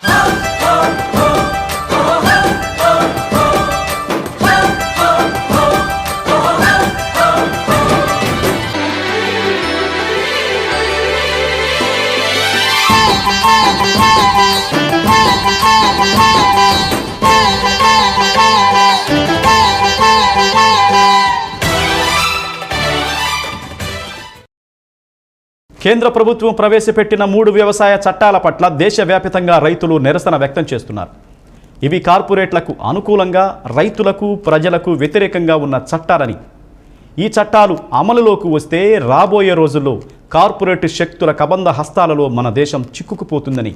Oh! కేంద్ర ప్రభుత్వం ప్రవేశపెట్టిన మూడు వ్యవసాయ చట్టాల పట్ల దేశవ్యాప్తంగా రైతులు నిరసన వ్యక్తం చేస్తున్నారు. ఇవి కార్పొరేట్లకు అనుకూలంగా రైతులకు ప్రజలకు వ్యతిరేకంగా ఉన్న చట్టాలని. ఈ చట్టాలు అమలులోకి వస్తే రాబోయే రోజుల్లో కార్పొరేట్ శక్తుల కబంధ హస్తాలలో మన దేశం చిక్కుకుపోతుందని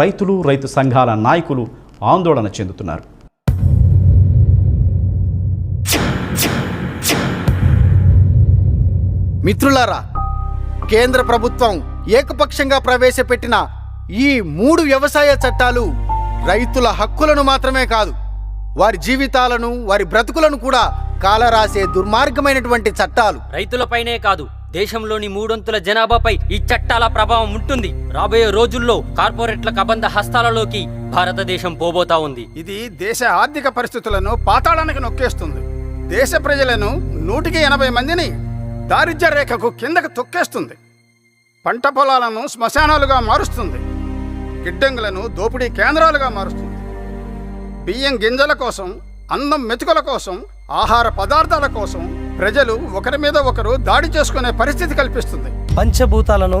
రైతులు రైతు సంఘాల నాయకులు ఆందోళన చెందుతున్నారు. మిత్రులారా కేంద్ర ప్రభుత్వం ఏకపక్షంగా ప్రవేశపెట్టిన ఈ మూడు వ్యవసాయ చట్టాలు రైతుల హక్కులను మాత్రమే కాదు వారి జీవితాలను వారి బ్రతుకులను కూడా కాలరాసే దుర్మార్గమైనటువంటి చట్టాలు. రైతులపైనే కాదు దేశంలోని మూడొంతుల జనాభాపై ఈ చట్టాల ప్రభావం ఉంటుంది. రాబోయే రోజుల్లో కార్పొరేట్ల కబంధ హస్తాలలోకి భారతదేశం పోబోతా ఉంది. ఇది దేశ ఆర్థిక పరిస్థితులను పాతాళానికి నొక్కేస్తుంది. దేశ ప్రజలను నూటికి ఎనభై మందిని దారిద్ర్య రేఖకు కిందకు తొక్కేస్తుంది. పంట పొలాలను శ్మశానాలుగా మారుస్తుంది. గిడ్డంగులను దోపిడీ కేంద్రాలుగా మారుస్తుంది. బియ్యం గింజల కోసం అన్నం మెతుకుల కోసం ఆహార పదార్థాల కోసం ప్రజలు ఒకరి మీద ఒకరు దాడి చేసుకునే పరిస్థితి కల్పిస్తుంది. పంచభూతాలను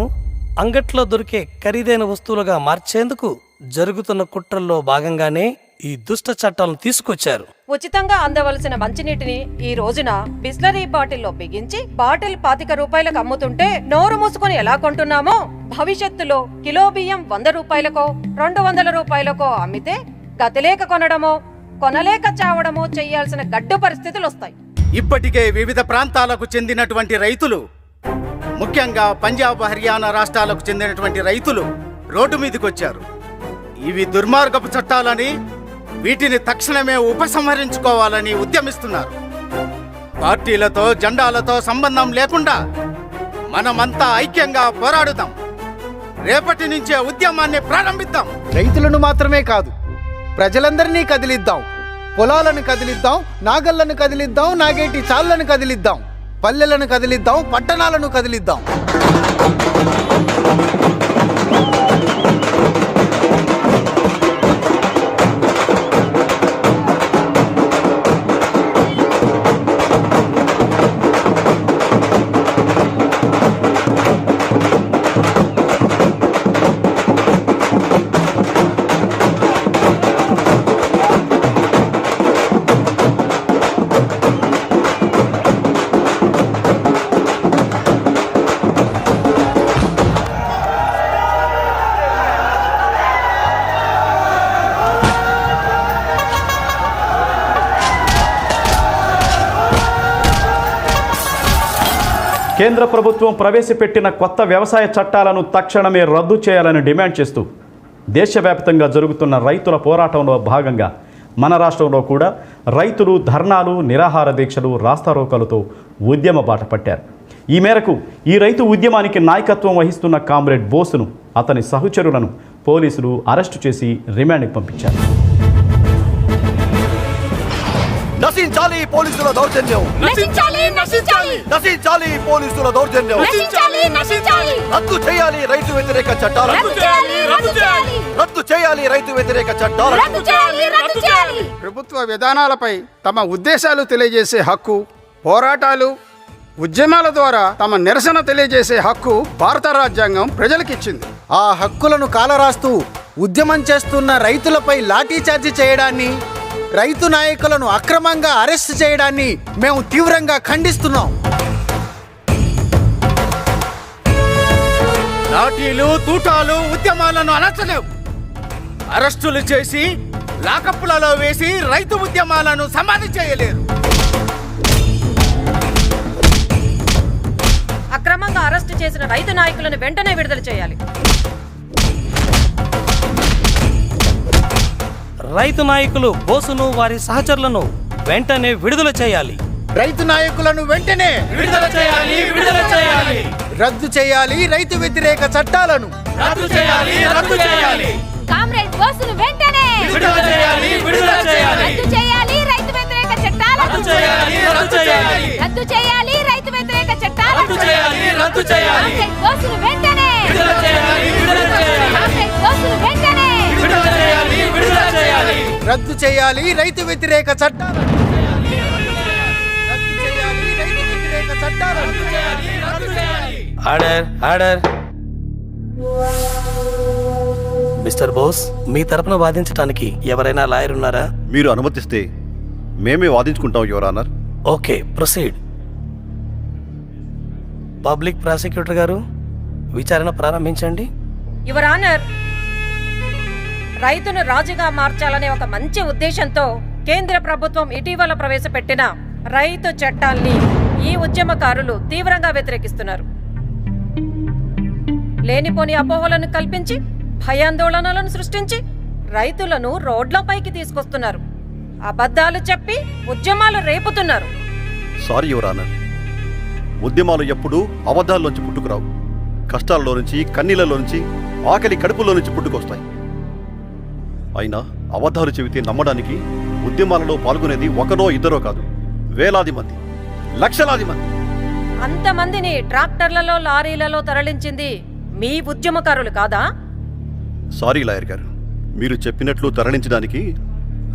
అంగట్లో దొరికే ఖరీదైన వస్తువులుగా మార్చేందుకు జరుగుతున్న కుట్రల్లో భాగంగానే ఈ దుష్ట చట్టాలను తీసుకొచ్చారు. ఉచితంగా అందవలసిన మంచినీటిని ఈ రోజున బిస్లరీ బాటిల్లో బిగించి బాటిల్ పాతిక రూపాయలకు అమ్ముతుంటే నోరు మూసుకొని ఎలా కొంటున్నామో భవిష్యత్తులో కిలో బియ్యం వంద రూపాయలకో రెండు వందల రూపాయలకో అమ్మితే గతిలేక కొనడమో కొనలేక చావడమో చేయాల్సిన గడ్డు పరిస్థితులు వస్తాయి. ఇప్పటికే వివిధ ప్రాంతాలకు చెందినటువంటి రైతులు ముఖ్యంగా పంజాబ్ హర్యానా రాష్ట్రాలకు చెందినటువంటి రైతులు రోడ్డు మీదకొచ్చారు. ఇవి దుర్మార్గపు చట్టాలని వీటిని తక్షణమే ఉపసంహరించుకోవాలని ఉద్యమిస్తున్నారు. పార్టీలతో జెండాలతో సంబంధం లేకుండా మనమంతా ఐక్యంగా పోరాడుదాం. రేపటి నుంచే ఉద్యమాన్ని ప్రారంభిద్దాం. రైతులను మాత్రమే కాదు ప్రజలందరినీ కదిలిద్దాం. పొలాలను కదిలిద్దాం నాగళ్ళను కదిలిద్దాం నాగేటి చాళ్ళను కదిలిద్దాం. పల్లెలను కదిలిద్దాం పట్టణాలను కదిలిద్దాం. కేంద్ర ప్రభుత్వం ప్రవేశపెట్టిన కొత్త వ్యవసాయ చట్టాలను తక్షణమే రద్దు చేయాలని డిమాండ్ చేస్తూ దేశవ్యాప్తంగా జరుగుతున్న రైతుల పోరాటంలో భాగంగా మన రాష్ట్రంలో కూడా రైతులు ధర్నాలు నిరాహార దీక్షలు రాస్తారోకలతో ఉద్యమ బాట పట్టారు. ఈ మేరకు ఈ రైతు ఉద్యమానికి నాయకత్వం వహిస్తున్న కామ్రేడ్ బోసును అతని సహచరులను పోలీసులు అరెస్టు చేసి రిమాండ్కి పంపించారు. నశించాలి పోలీసుల దౌర్జన్యం. నశించాలి నశించాలి. నశించాలి పోలీసుల దౌర్జన్యం. నశించాలి నశించాలి. రద్దు చేయాలి రైతు వ్యతిరేక చట్టాలను రద్దు చేయాలి రద్దు చేయాలి. రద్దు చేయాలి రైతు వ్యతిరేక చట్టాలను రద్దు చేయాలి రద్దు చేయాలి. ప్రభుత్వ విధానాలపై తమ ఉద్దేశాలు తెలియజేసే హక్కు పోరాటాలు ఉద్యమాల ద్వారా తమ నిరసన తెలియజేసే హక్కు భారత రాజ్యాంగం ప్రజలకిచ్చింది. ఆ హక్కులను కాలరాస్తూ ఉద్యమం చేస్తున్న రైతులపై లాఠీచార్జి చేయడాన్ని రైతు నాయకులను అక్రమంగా అరెస్ట్ చేయడాన్ని మేము తీవ్రంగా ఖండిస్తున్నాం. లాఠీలు తూటాలు ఉద్యమాలను అణచలేవు అరెస్టులు చేసి లాకప్పులలో వేసి రైతు ఉద్యమాలను సమాధి చేయలేరు. అక్రమంగా అరెస్టు చేసిన రైతు నాయకులను వెంటనే విడుదల చేయాలి. రైతు నాయకులు బోసును వారి సహచరులను వెంటనే విడుదల చేయాలి. రైతు నాయకులను వెంటనే విడుదల చేయాలి విడుదల చేయాలి. రద్దు చేయాలి రైతు వ్యతిరేక చట్టాలను. రద్దు చేయాలి రద్దు చేయాలి. కామ్రేడ్ బోసును వెంటనే విడుదల చేయాలి విడుదల చేయాలి. రద్దు చేయాలి రైతు వ్యతిరేక చట్టాలను. రద్దు చేయాలి రద్దు చేయాలి. రద్దు చేయాలి రైతు వ్యతిరేక చట్టాలను. రద్దు చేయాలి రద్దు చేయాలి. Order order. మిస్టర్ బోస్ మీ తరపున వాదించడానికి ఎవరైనా లాయర్ ఉన్నారా? మీరు అనుమతిస్తే మేమే వాదించుకుంటాం your honour okay proceed. Public prosecutor గారు విచారణ ప్రారంభించండి. యువర్ ఆనర్ రైతును రాజుగా మార్చాలనే ఒక మంచి ఉద్దేశంతో కేంద్ర ప్రభుత్వం ఇటీవల ప్రవేశపెట్టిన రైతు చట్టాల్ని ఈ ఉద్యమకారులు తీవ్రంగా వ్యతిరేకిస్తున్నారు. లేనిపోని అపోహలను కల్పించి భయాందోళనలను సృష్టించి రైతులను రోడ్లపైకి తీసుకొస్తున్నారు. అబద్ధాలు చెప్పి ఉద్యమాలు రేపుతున్నారు. సారీ యువరానర్ ఉద్యమాలు ఎప్పుడూ అబద్ధాల్లోంచి పుట్టుకురావు. కష్టాల్లో నుంచి కన్నీళ్ళలో నుంచి ఆకలి కడుపులో నుంచి పుట్టుకొస్తాయి. అయినా అబద్ధాలు చెబితే నమ్మడానికి ఉద్యమాలలో పాల్గొనేది ఒకరో ఇద్దరో కాదు. వేలాది మంది. లక్షలాది మంది. అంతమందిని ట్రాక్టర్లలో లారీలలో తరలించింది మీ ఉద్యమకారులు కాదా? సారీ లాయర్ గారు. మీరు చెప్పినట్లు తరలించడానికి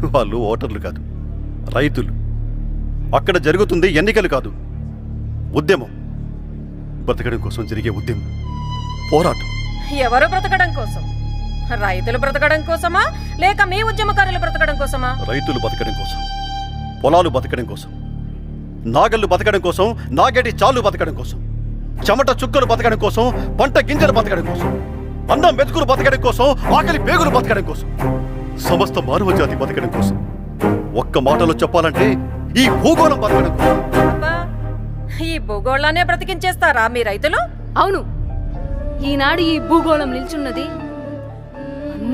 వాళ్ళు ఓటర్లు కాదు. రైతులు. అక్కడ జరుగుతుంది ఎన్నికలు కాదు. ఉద్యమం. బ్రతకడం కోసం జరిగే ఉద్యమం. పోరాటం. ఎవరు బ్రతకడం కోసం? రైతులు బ్రతకడం కోసమా? లేక మీ ఉద్యమకారులు బ్రతకడం కోసమా? రైతులు బతకడం కోసం పొలాలు బతకడం కోసం నాగళ్ళు బతకడం కోసం నాగేటి చాలు బతకడం కోసం చెమట చుక్కలు బతకడం కోసం పంట గింజలు బతకడం కోసం అన్నం మెతుకులు బతకడం కోసం ఆకలి పేగులు బతకడం కోసం సమస్త మానవ జాతి బతకడం కోసం ఒక్క మాటలో చెప్పాలంటే ఈ భూగోళం బతకడం కోసం. ఈ భూగోళాన్ని బ్రతికించేస్తారా మీ రైతులు? అవును. ఈనాడు ఈ భూగోళం నిల్చున్నది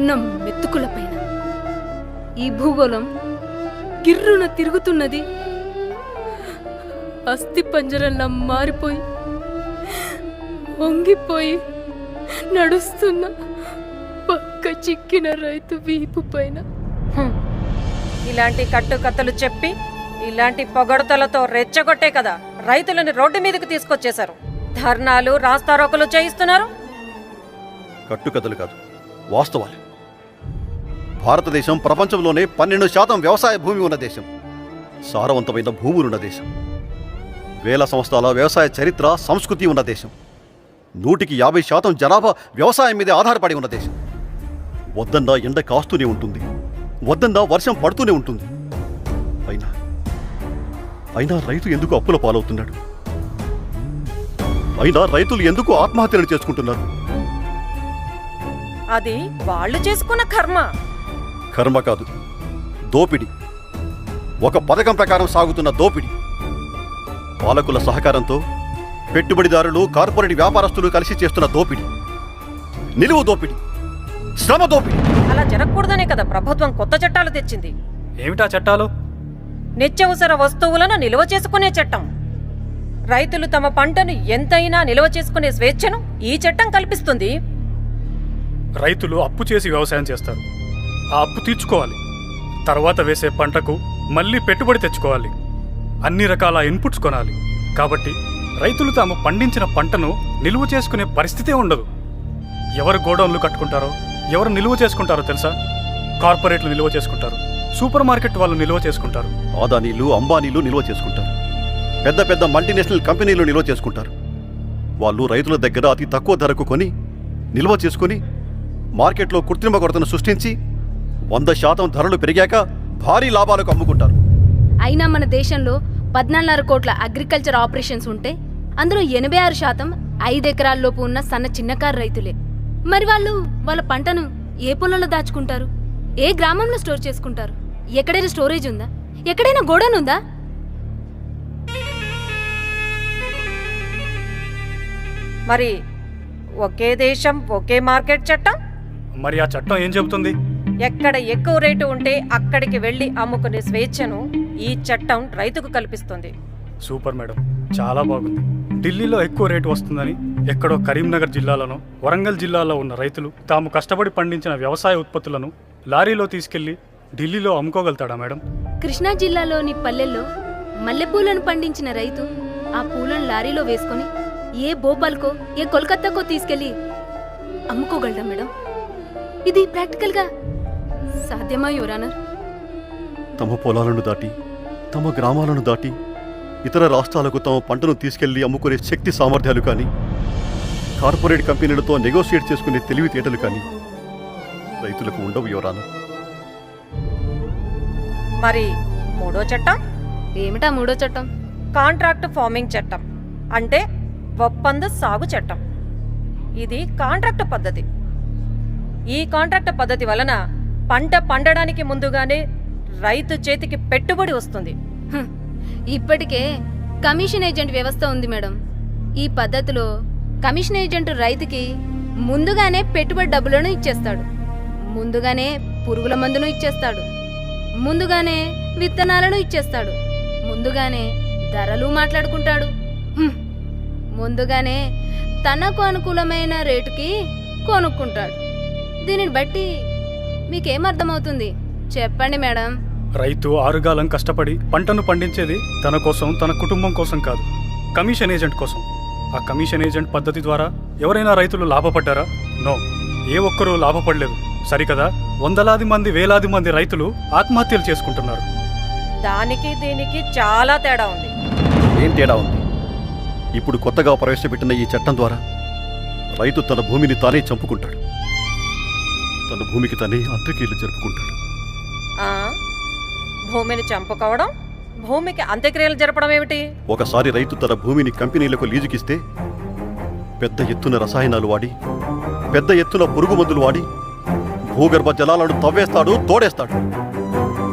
అన్నం మెతుకులపైన ఈ భూగోళం గిర్రున తిరుగుతున్నది. అస్థి పంజరంలా మారిపోయి వంగిపోయి నడుస్తున్న పక్క చిక్కిన రైతు వీపు పైన. ఇలాంటి కట్టుకథలు చెప్పి ఇలాంటి పొగడతలతో రెచ్చగొట్టే కదా రైతులను రోడ్డు మీదకు తీసుకొచ్చేశారు. ధర్నాలు రాస్తారోకలు చేయిస్తున్నారు. కట్టుకథలు కాదు వాస్తవాలు. భారతదేశం ప్రపంచంలోనే పన్నెండు శాతం వ్యవసాయ భూమి ఉన్న దేశం. సారవంతమైన భూములున్న దేశం. వేల సంవత్సరాల వ్యవసాయ చరిత్ర సంస్కృతి ఉన్న దేశం. నూటికి యాభై శాతం జనాభా వ్యవసాయం మీద ఆధారపడి ఉన్న దేశం. వద్దన్నా ఎండ కాస్తూనే ఉంటుంది. వద్దన్నా వర్షం పడుతూనే ఉంటుంది. అయినా అయినా రైతు ఎందుకు అప్పుల పాలవుతున్నాడు? అయినా రైతులు ఎందుకు ఆత్మహత్యలు చేసుకుంటున్నారు? అది వాళ్ళు చేసుకున్న కర్మ. కర్మ కాదు. దోపిడి. ఒక పథకం ప్రకారం సాగుతున్న దోపిడి. పాలకుల సహకారంతో పెట్టుబడిదారులు కార్పొరేట్ వ్యాపారస్తులు కలిసి చేస్తున్న దోపిడి. నిలువు దోపిడి. శ్రమ దోపిడి. అలా జరగకూడదనే కదా ప్రభుత్వం కొత్త చట్టాలు తెచ్చింది. ఏమిటా చట్టాలు? నిత్యవసర వస్తువులను నిల్వ చేసుకునే చట్టం. రైతులు తమ పంటను ఎంతైనా నిల్వ చేసుకునే స్వేచ్ఛను ఈ చట్టం కల్పిస్తుంది. రైతులు అప్పు చేసి వ్యవసాయం చేస్తారు. ఆ అప్పు తీర్చుకోవాలి. తర్వాత వేసే పంటకు మళ్ళీ పెట్టుబడి తెచ్చుకోవాలి. అన్ని రకాల ఇన్పుట్స్ కొనాలి. కాబట్టి రైతులు తాము పండించిన పంటను నిలువ చేసుకునే పరిస్థితే ఉండదు. ఎవరు గోడౌన్లు కట్టుకుంటారో ఎవరు నిలువ చేసుకుంటారో తెలుసా? కార్పొరేట్లు నిల్వ చేసుకుంటారు. సూపర్ మార్కెట్ వాళ్ళు నిల్వ చేసుకుంటారు. ఆదానీలు అంబానీలు నిల్వ చేసుకుంటారు. పెద్ద పెద్ద మల్టీనేషనల్ కంపెనీలు నిల్వ చేసుకుంటారు. వాళ్ళు రైతుల దగ్గర అతి తక్కువ ధరకు కొని నిల్వ చేసుకుని మార్కెట్లో కృత్రిమ కొరతను సృష్టించి వంద శాతం ధరలు పెరిగాక భారీ లాభాలకు అమ్ముకుంటారు. అయినా మన దేశంలో పద్నాలుగున్నర కోట్ల అగ్రికల్చర్ ఆపరేషన్స్ ఉంటే అందులో ఎనభై ఆరు శాతం ఐదు ఎకరాల్లోపు ఉన్న సన్న చిన్నకారు రైతులే. మరి వాళ్ళు వాళ్ళ పంటను ఏ పొలంలో దాచుకుంటారు? ఏ గ్రామంలో స్టోర్ చేసుకుంటారు? ఎక్కడైనా స్టోరేజ్ ఉందా? ఎక్కడైనా గోడౌన్ ఉందా? మరి ఒకే దేశం ఒకే మార్కెట్ చట్టం? మరి ఆ చట్టం ఏం చెబుతుంది? ఎక్కడ ఎక్కువ రేటు ఉంటే అక్కడికి వెళ్ళి అమ్ముకునే స్వేచ్ఛను ఈ చట్టం రైతుకు కల్పిస్తుంది. Super madam. చాలా బాగుంది. ఢిల్లీలో ఎక్కువ రేటు వస్తుందని ఎక్కడో కరీంనగర్ జిల్లాలోనో వరంగల్ జిల్లాలో ఉన్న రైతులు తాము కష్టపడి పండించిన వ్యవసాయ ఉత్పత్తులను లారీలో తీసుకెళ్ళి ఢిల్లీలో అమ్ముకోగలుగుతాడా మేడం? కృష్ణా జిల్లాలోని పల్లెల్లో మల్లెపూలను పండించిన రైతు ఆ పూలను లారీలో వేసుకొని ఏ భోపాల్కో ఏ కోల్కత్తాకో తీసుకెళ్ళి అమ్ముకోగలడా మేడం? ఇది ప్రాక్టికల్గా సాధ్యమా యువరానర్ తమ పొలాలను దాటి తమ గ్రామాలను దాటి ఇతర రాష్ట్రాలకు తమ పంటను తీసుకెళ్ళి అమ్ముకునే శక్తి సామర్థ్యాలు కానీ కార్పొరేట్ కంపెనీలతో నెగోషియేట్ చేసుకునే తెలివితేటలు కానీ రైతులకు ఉండవు యువరానా మరి మూడో చట్టం? ఏమిటా మూడో చట్టం? కాంట్రాక్ట్ ఫార్మింగ్ చట్టం అంటే ఒప్పంద సాగు చట్టం. ఇది కాంట్రాక్ట్ పద్ధతి. ఈ కాంట్రాక్ట్ పద్ధతి వలన పంట పండడానికి ముందుగానే రైతు చేతికి పెట్టుబడి వస్తుంది. ఇప్పటికే కమిషన్ ఏజెంట్ వ్యవస్థ ఉంది మేడం. ఈ పద్ధతిలో కమిషన్ ఏజెంట్ రైతుకి ముందుగానే పెట్టుబడి డబ్బులను ఇచ్చేస్తాడు. ముందుగానే పురుగుల మందును ఇచ్చేస్తాడు. ముందుగానే విత్తనాలను ఇచ్చేస్తాడు. ముందుగానే ధరలు మాట్లాడుకుంటాడు. ముందుగానే తనకు అనుకూలమైన రేటుకి కొనుక్కుంటాడు. దీనిని బట్టి మీకేమర్థమవుతుంది? చెప్పండి మేడం. రైతు ఆరుగాలం కష్టపడి పంటను పండించేది తన కోసం తన కుటుంబం కోసం కాదు కమిషన్ ఏజెంట్ కోసం. ఆ కమిషన్ ఏజెంట్ పద్ధతి ద్వారా ఎవరైనా రైతులు లాభపడ్డారా? నో. ఏ ఒక్కరూ లాభపడలేదు. సరికదా? వందలాది మంది వేలాది మంది రైతులు ఆత్మహత్యలు చేసుకుంటున్నారు. దానికి దీనికి చాలా తేడా ఉంది. ఏం తేడా ఉంది? ఇప్పుడు కొత్తగా ప్రవేశపెట్టిన ఈ చట్టం ద్వారా రైతు తన భూమిని తానే చంపుకుంటాడు. తన భూమికి తానే అంత్యక్రియలు జరుపుకుంటాడు. ఆ? భూమిని చంపుకోవడం? భూమికి అంత్యక్రియలు జరపడం ఏమిటి? ఒకసారి రైతు తన భూమిని కంపెనీలకు లీజుకిస్తే పెద్ద ఎత్తున రసాయనాలు వాడి పెద్ద ఎత్తున పురుగు మందులు వాడి భూగర్భ జలాలను తవ్వేస్తాడు తోడేస్తాడు.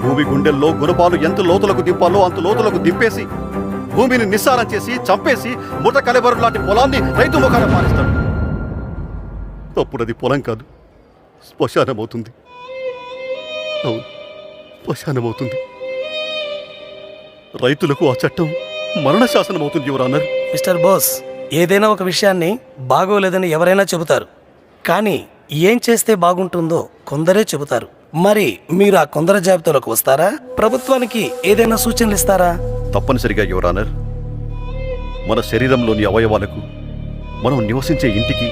భూమి గుండెల్లో గుణపాలు ఎంత లోతులకు దింపాలో అంత లోతులకు దింపేసి భూమిని నిస్సారం చేసి చంపేసి ముఠ కలెబరు లాంటి పొలాన్ని రైతు ముఖాన మారిస్తాడు అప్పుడు అది పొలం కాదు. శ్మశానమవుతుంది. అవును శ్మశానమవుతుంది. రైతులకు ఆ చట్టం మరణ శాసనం అవుతుంది యువరానర్ మిస్టర్ బోస్ ఏదైనా ఒక విషయాన్ని బాగోలేదని ఎవరైనా చెబుతారు. కానీ ఏం చేస్తే బాగుంటుందో కొందరే చెబుతారు. మరి మీరు ఆ కొందరు జాబితాలోకి వస్తారా? ప్రభుత్వానికి ఏదైనా సూచనలు ఇస్తారా? తప్పనిసరిగా యువరానర్ మన శరీరంలోని అవయవాలకు మనం నివసించే ఇంటికి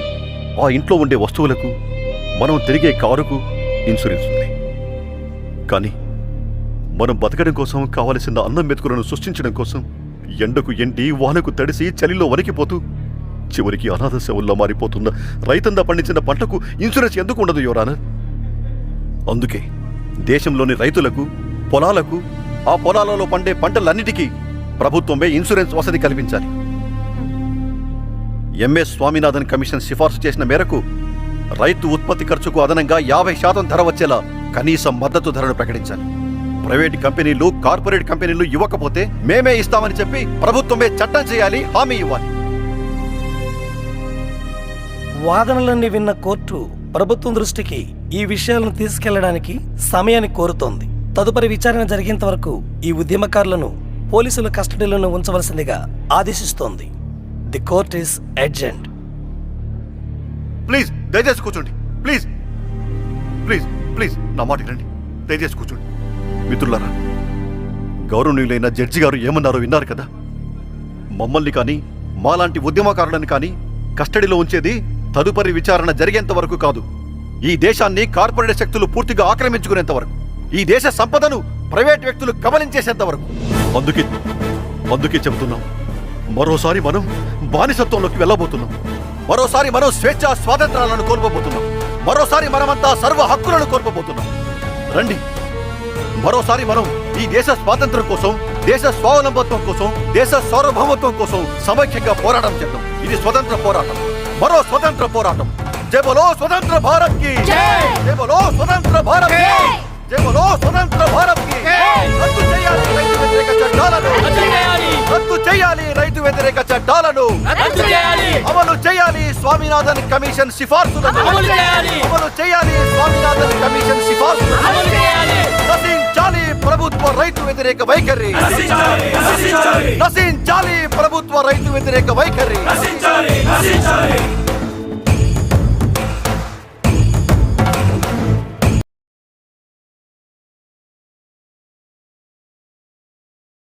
ఆ ఇంట్లో ఉండే వస్తువులకు మనం తిరిగే కారుకు ఇన్సూరెన్స్ ఉంది. కానీ మనం బతకడం కోసం కావలసిన అన్నం మెతుకులను సృష్టించడం కోసం ఎండకు ఎండి వానకు తడిసి చలిలో వణికిపోతూ చివరికి అనాథ శవుల్లో మారిపోతున్న రైతందా పండించిన పంటకు ఇన్సూరెన్స్ ఎందుకు ఉండదు యువరానర్ అందుకే దేశంలోని రైతులకు పొలాలకు ఆ పొలాలలో పండే పంటలన్నిటికీ ప్రభుత్వమే ఇన్సూరెన్స్ వసతి కల్పించాలి. ఎంఎస్ స్వామినాథన్ కమిషన్ సిఫార్సు చేసిన మేరకు రైతు ఉత్పత్తి ఖర్చుకు అదనంగా యాభై శాతం ధర వచ్చేలా కనీస మద్దతు ధరను ప్రకటించాలి. ప్రైవేట్ కంపెనీలు కార్పొరేట్ కంపెనీలు ఇవ్వకపోతే మేమే ఇస్తామని చెప్పి ప్రభుత్వమే చట్టం చేయాలి హామీ ఇవ్వాలి. వాదనలన్నీ విన్న కోర్టు ప్రభుత్వం దృష్టికి ఈ విషయాలను తీసుకెళ్ళడానికి సమయాన్ని కోరుతోంది. తదుపరి విచారణ జరిగేంత వరకు ఈ ఉద్యమకారులను పోలీసుల కస్టడీలోనే ఉంచవలసిందిగా ఆదేశిస్తోంది. The court is urgent please దయచేసి కూర్చోండి. ప్లీజ్. ప్లీజ్ ప్లీజ్ నా మాటకి రండి దయచేసి కూర్చోండి. మిత్రులారా గౌరవనీయులైన జడ్జి గారు ఏమన్నారో విన్నారు కదా? మమ్మల్ని కానీ మాలాంటి ఉద్యమకారులను కానీ కస్టడీలో ఉంచేది తదుపరి విచారణ జరిగేంత వరకు కాదు. ఈ దేశాన్ని కార్పొరేట్ శక్తులు పూర్తిగా ఆక్రమించుకునేంత వరకు ఈ దేశ సంపదను ప్రైవేట్ వ్యక్తులు కబలించేసేంత వరకు. అందుకే అందుకే చెబుతున్నాం. మరోసారి మనం బానిసత్వంలోకి వెళ్ళబోతున్నాం. మరోసారి మనం స్వేచ్ఛ స్వాతంత్రాలను కోల్పోబోతున్నాం. మరోసారి మనమంతా సర్వ హక్కులను కోల్పోబోతున్నాం. రండి. మరోసారి మనం ఈ దేశ స్వాతంత్రం కోసం దేశ స్వావలంబత్వం కోసం దేశ సార్వభౌమత్వం కోసం సమైక్యంగా పోరాటం చేద్దాం. ఇది స్వతంత్ర పోరాటం. మరో స్వతంత్ర పోరాటం. జై బలో స్వతంత్ర భారత్కి జై! బలో స్వతంత్ర భారత్ కి జై బలో స్వతంత్ర భారత్కి రద్దు చేయాలి రైతు వ్యతిరేక చట్టాలను రద్దు చేయాలి రైతు వ్యతిరేక చట్టాలను అమలు చేయాలి స్వామినాథన్ కమిషన్ సిఫార్సులను అమలు చేయాలి. అమలు చేయాలి స్వామినాథన్ కమిషన్ సిఫార్సులను నశించాలి ప్రభుత్వ రైతు వ్యతిరేక వైఖరి నశించాలి ప్రభుత్వ రైతు వ్యతిరేక వైఖరి